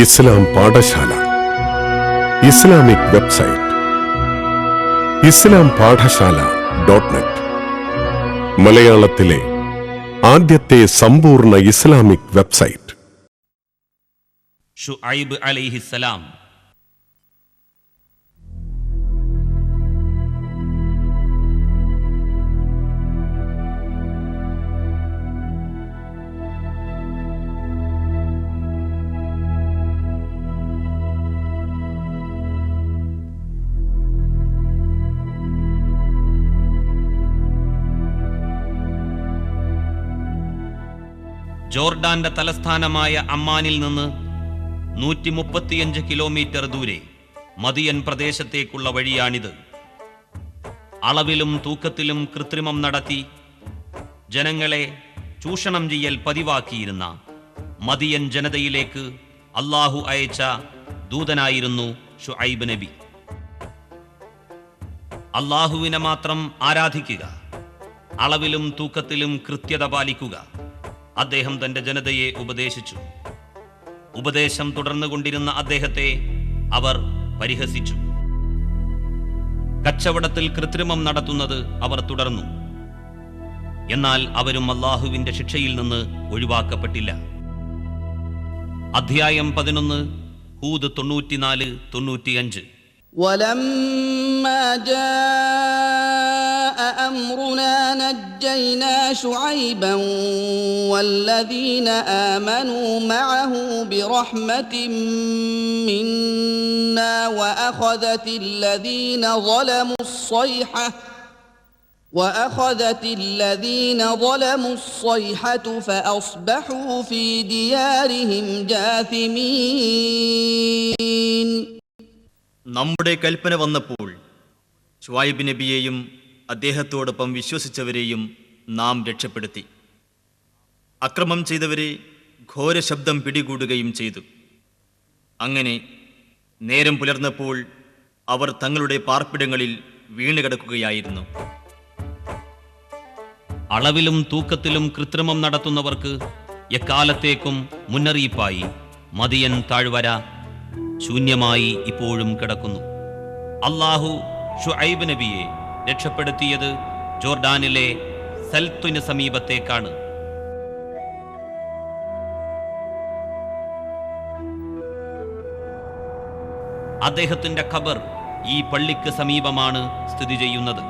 Islam Pathashala. Islamic website. Islam Pathashala dot net. മലയാളത്തിലെ ആദ്യത്തെ സമ്പൂർണ ഇസ്ലാമിക് വെബ്സൈറ്റ്. ഷുഐബ് അലൈഹിസ്സലാം. ജോർഡാന്റെ തലസ്ഥാനമായ അമ്മാനിൽ നിന്ന് നൂറ്റി മുപ്പത്തിയഞ്ച് കിലോമീറ്റർ ദൂരെ മദിയൻ പ്രദേശത്തേക്കുള്ള വഴിയാണിത്. അളവിലും തൂക്കത്തിലും കൃത്രിമം നടത്തി ജനങ്ങളെ ചൂഷണം ചെയ്യൽ പതിവാക്കിയിരുന്ന മദിയൻ ജനതയിലേക്ക് അള്ളാഹു അയച്ച ദൂതനായിരുന്നു ഷുഐബ് നബി. അള്ളാഹുവിനെ മാത്രം ആരാധിക്കുക അളവിലും തൂക്കത്തിലും കൃത്യത പാലിക്കുക അദ്ദേഹം തന്റെ ജനതയെ ഉപദേശിച്ചു ഉപദേശം തുടർന്നുകൊണ്ടിരുന്ന അദ്ദേഹത്തെ അവർ പരിഹസിച്ചു കച്ചവടത്തിൽ കൃത്രിമം നടത്തുന്നത് അവർ തുടർന്നു എന്നാൽ അവരും അള്ളാഹുവിന്റെ ശിക്ഷയിൽ നിന്ന് ഒഴിവാക്കപ്പെട്ടില്ല അധ്യായം പതിനൊന്ന് ഹൂദ് തൊണ്ണൂറ്റിനാല് തൊണ്ണൂറ്റിയഞ്ച് ولما جاء امرنا نجينا شعيبا والذين امنوا معه برحمه منا واخذت الذين ظلموا الصيحه واخذت الذين ظلموا الصيحه فاصبحوا في ديارهم جاثمين നമ്മുടെ കൽപ്പന വന്നപ്പോൾ ഷുവൈബ് നബിയെയും അദ്ദേഹത്തോടൊപ്പം വിശ്വസിച്ചവരെയും നാം രക്ഷപ്പെടുത്തി. അക്രമം ചെയ്തവരെ ഘോരശബ്ദം പിടികൂടുകയും ചെയ്തു. അങ്ങനെ നേരം പുലർന്നപ്പോൾ അവർ തങ്ങളുടെ പാർപ്പിടങ്ങളിൽ വീണുകിടക്കുകയായിരുന്നു. അളവിലും തൂക്കത്തിലും കൃത്രിമം നടത്തുന്നവർക്ക് എക്കാലത്തേക്കും മുന്നറിയിപ്പായി. മതിയൻ താഴ്വര ശൂന്യമായി ഇപ്പോഴും കിടക്കുന്നു. അള്ളാഹു ഷുഐബ് നബിയെ രക്ഷപ്പെടുത്തിയത് ജോർഡാനിലെ സൽത്തുന് സമീപത്തേക്കാണ്. അദ്ദേഹത്തിന്റെ ഖബർ ഈ പള്ളിക്ക് സമീപമാണ് സ്ഥിതി ചെയ്യുന്നത്.